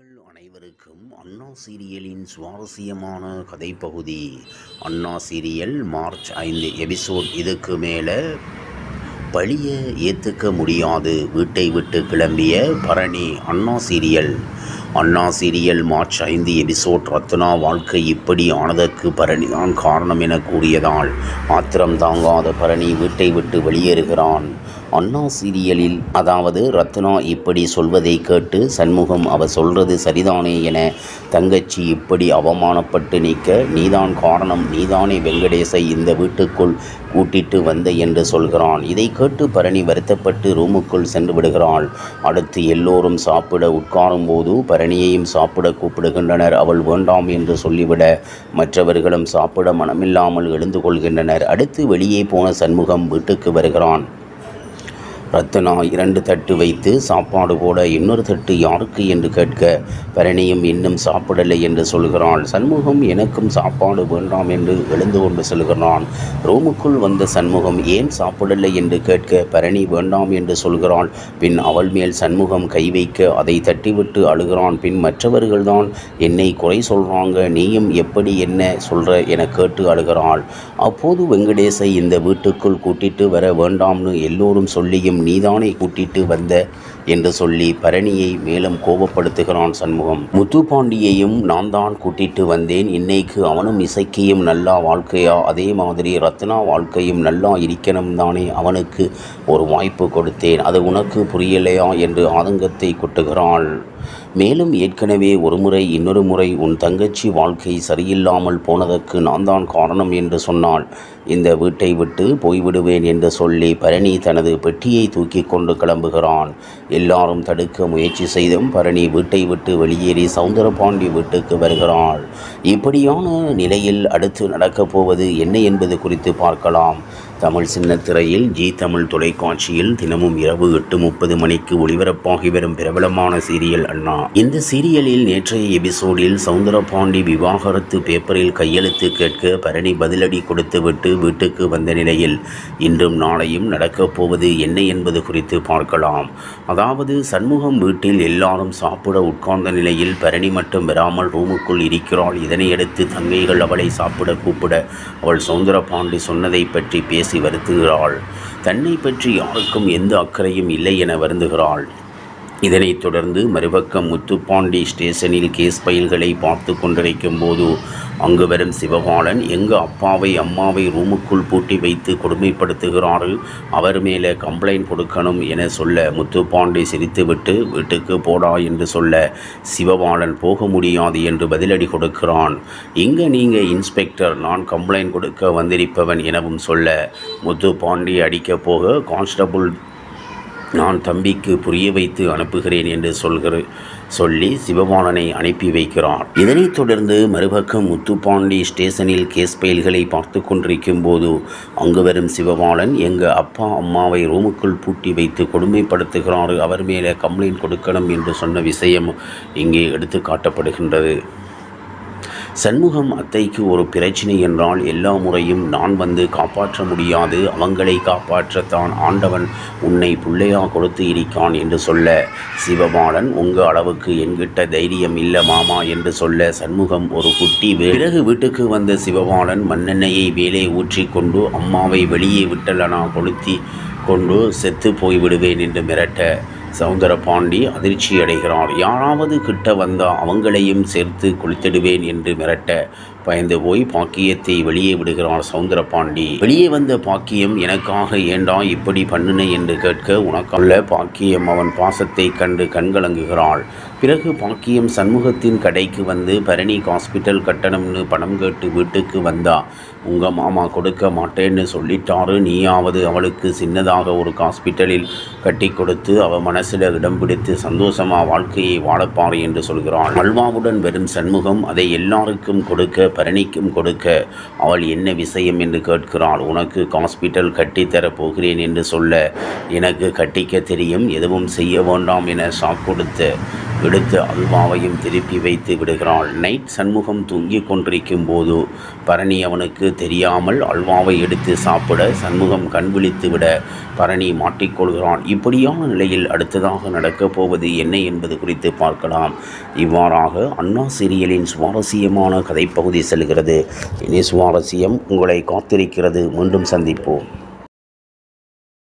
நேயர்கள் அனைவருக்கும் அண்ணா சீரியலின் சுவாரஸ்யமான கதைப்பகுதி அண்ணா சீரியல் மார்ச் ஐந்து எபிசோட். இதுக்கு மேலே பழிய ஏற்றுக்க முடியாது. வீட்டை விட்டு கிளம்பிய Bharani Anna serial. Anna serial March ஐந்து எபிசோட் ரத்னா வாழ்க்கை இப்படி ஆனதற்கு பரணிதான் காரணம் என கூறியதால் ஆத்திரம் தாங்காத பரணி வீட்டை விட்டு வெளியேறுகிறான். அண்ணா சீரியலில் அதாவது ரத்னா இப்படி சொல்வதை கேட்டு சண்முகம் அவ சொல்றது சரிதானே என தங்கச்சி இப்படி அவமானப்பட்டு நிற்க நீதான் காரணம் நீதானே வெங்கடேசை இந்த வீட்டுக்குள் கூட்டிட்டு வந்த என்று சொல்கிறான். இதை கேட்டு பரணி வருத்தப்பட்டு ரூமுக்குள் சென்று விடுகிறாள். அடுத்து எல்லோரும் சாப்பிட உட்காரும் போது பரணியையும் சாப்பிட கூப்பிடுகின்றனர். அவள் வேண்டாம் என்று சொல்லிவிட மற்றவர்களும் சாப்பிட மனமில்லாமல் எழுந்து கொள்கின்றனர். அடுத்து வெளியே போன சண்முகம் வீட்டுக்கு வருகிறான். ரத்னா இரண்டு தட்டு வைத்து சாப்பாடு போட இன்னொரு தட்டு யாருக்கு என்று கேட்க பரணியும் இன்னும் சாப்பிடலை என்று சொல்கிறாள். சண்முகம் எனக்கும் சாப்பாடு வேண்டாம் என்று எழுந்து கொண்டு செல்கிறான். ரூமுக்குள் வந்த சண்முகம் ஏன் சாப்பிடலை என்று கேட்க பரணி வேண்டாம் என்று சொல்கிறாள். பின் அவள் மேல் சண்முகம் கை வைக்க அதை தட்டிவிட்டு அழுகிறான். பின் மற்றவர்கள்தான் என்னை குறை சொல்கிறாங்க நீயும் எப்படி என்ன சொல்கிற என கேட்டு அழுகிறாள். அப்போது வெங்கடேசை இந்த வீட்டுக்குள் கூட்டிட்டு வர வேண்டாம்னு எல்லோரும் சொல்லியும் நீதானே கூட்டிட்டு வந்த என்று சொல்லி பரணியை மேலும் கோபப்படுத்துகிறான் சண்முகம். முத்துப்பாண்டியையும் நான் தான் கூட்டிட்டு வந்தேன். இன்னைக்கு அவனும் இசைக்கியும் நல்லா வாழ்க்கையா? அதே மாதிரி ரத்னா வாழ்க்கையும் நல்லா இருக்கணும் தானே? அவனுக்கு ஒரு வாய்ப்பு கொடுத்தேன். அது உனக்கு புரியலையா? என்று ஆதங்கத்தை கொட்டுகிறாள். மேலும் ஏற்கனவே ஒருமுறை இன்னொரு முறை உன் தங்கச்சி வாழ்க்கை சரியில்லாமல் போனதற்கு நான் தான் காரணம் என்று சொன்னாள் இந்த வீட்டை விட்டு போய்விடுவேன் என்று சொல்லி பரணி தனது பெட்டியை தூக்கி கொண்டு கிளம்புகிறான். எல்லாரும் தடுக்க முயற்சி செய்தும் பரணி வீட்டை விட்டு வெளியேறி சவுந்தரபாண்டி வீட்டுக்கு வருகிறாள். இப்படியான நிலையில் அடுத்து நடக்கப் போவது என்ன என்பது குறித்து பார்க்கலாம். தமிழ் சின்னத்திரையில் ஜி தமிழ் தொலைக்காட்சியில் தினமும் இரவு எட்டு முப்பது மணிக்கு ஒளிபரப்பாகி வரும் பிரபலமான சீரியல் அண்ணா. இந்த சீரியலில் நேற்றைய எபிசோடில் சவுந்தரபாண்டி விவாகரத்து பேப்பரில் கையெழுத்து கேட்க பரணி பதிலடி கொடுத்துவிட்டு வீட்டுக்கு வந்த நிலையில் இன்றும் நாளையும் நடக்கப் போவது என்ன என்பது குறித்து பார்க்கலாம். அதாவது சண்முகம் வீட்டில் எல்லாரும் சாப்பிட உட்கார்ந்த நிலையில் பரணி மட்டும் வராமல் ரூமுக்குள் இருக்கிறாள். இதனையடுத்து தங்கைகள் அவளை சாப்பிட கூப்பிட அவள் சவுந்தரபாண்டி சொன்னதை பற்றி பேசி வருத்துகிறாள். தன்னை பற்றி யாருக்கும் எந்த அக்கறையும் இல்லை என வருந்துகிறாள். இதனைத் தொடர்ந்து மறுபக்கம் முத்துப்பாண்டி ஸ்டேஷனில் கேஸ் பயில்களை பார்த்து கொண்டிருக்கும் போது அங்கு வரும் சிவபாலன் எங்கு அப்பாவை அம்மாவை ரூமுக்குள் பூட்டி வைத்து கொடுமைப்படுத்துகிறார்கள் அவர் மேலே கம்ப்ளைண்ட் கொடுக்கணும் என சொல்ல முத்துப்பாண்டி சிரித்துவிட்டு வீட்டுக்கு போடா என்று சொல்ல சிவபாலன் போக முடியாது என்று பதிலடி கொடுக்கிறான். இங்கே நீங்கள் இன்ஸ்பெக்டர் நான் கம்ப்ளைண்ட் கொடுக்க வந்திருப்பவன் எனவும் சொல்ல முத்துப்பாண்டி அடிக்கப் போக கான்ஸ்டபுள் நான் தம்பிக்கு புரிய வைத்து அனுப்புகிறேன் என்று சொல்கிற சொல்லி சிவபாலனை அனுப்பி வைக்கிறார் இதனைத் தொடர்ந்து மறுபக்கம் முத்துப்பாண்டி ஸ்டேஷனில் கேஸ் பயில்களை பார்த்து கொண்டிருக்கும் போது அங்கு வரும் சிவபாலன் எங்கள் அப்பா அம்மாவை ரூமுக்குள் பூட்டி வைத்து கொடுமைப்படுத்துகிறார் அவர் மேலே கம்ப்ளைண்ட் கொடுக்கணும் என்று சொன்ன விஷயம் இங்கே எடுத்து காட்டப்படுகின்றது. சண்முகம் அத்தைக்கு ஒரு பிரச்சனை என்றால் எல்லா முறையும் நான் வந்து காப்பாற்ற முடியாது அவங்களை காப்பாற்றத்தான் ஆண்டவன் உன்னை பிள்ளையா கொடுத்து இருக்கான் என்று சொல்ல சிவபாலன் உங்க அளவுக்கு என்கிட்ட தைரியம் இல்லை மாமா என்று சொல்ல சண்முகம் ஒரு குட்டி பிறகு வீட்டுக்கு வந்த சிவபாலன் மண்ணெண்ணெயை வேலை ஊற்றிக்கொண்டு அம்மாவை வெளியே விட்டலனா கொளுத்தி கொண்டு செத்து போய்விடுவேன் என்று மிரட்ட சவுந்தரபாண்டி அதிர்ச்சி அடைகிறார் யாராவது கிட்ட வந்தால் அவங்களையும் சேர்த்து குளித்திடுவேன் என்று மிரட்ட பயந்து போய் பாக்கியத்தை வெளியே விடுகிறார் சவுந்தரபாண்டி. வெளியே வந்த பாக்கியம் எனக்காக ஏண்டா இப்படி பண்ணுனே என்று கேட்க உனக்குள்ள பாக்கியம் அவன் பாசத்தை கண்டு கண்கலங்குகிறாள். பிறகு பாக்கியம் சண்முகத்தின் கடைக்கு வந்து பரணி ஹாஸ்பிட்டல் கட்டணம்னு பணம் கேட்டு வீட்டுக்கு வந்தா. உங்கள் மாமா கொடுக்க மாட்டேன்னு சொல்லிட்டாரு. நீயாவது அவளுக்கு சின்னதாக ஒரு ஹாஸ்பிட்டலில் கட்டி கொடுத்து அவள் மனசில் இடம் பிடித்து சந்தோஷமாக வாழ்க்கையை வாழப்பாரு என்று சொல்கிறாள். அல்வாவுடன் வெறும் சண்முகம் அதை எல்லாருக்கும் கொடுக்க பரணிக்கும் கொடுக்க அவள் என்ன விஷயம் என்று கேட்கிறாள்? உனக்கு ஹாஸ்பிட்டல் கட்டித்தரப் போகிறேன் என்று சொல்ல எனக்கு கட்டிக்க தெரியும் எதுவும் செய்ய வேண்டாம் என ஷாக் கொடுத்து எடுத்து அல்வாவையும் திருப்பி வைத்து விடுகிறாள். நைட் சண்முகம் தூங்கிக் கொண்டிருக்கும் போது பரணி அவனுக்கு தெரியாமல் அல்வாவை எடுத்து சாப்பிட சண்முகம் கண் விழித்து விட பரணி மாட்டிக்கொள்கிறான் இப்படியான நிலையில் அடுத்ததாக நடக்கப் போவது என்ன என்பது குறித்து பார்க்கலாம். இவ்வாறாக அண்ணா சீரியலின் சுவாரஸ்யமான கதைப்பகுதி செல்கிறது. இனி சுவாரஸ்யம் உங்களை காத்திருக்கிறது. மீண்டும் சந்திப்போம்.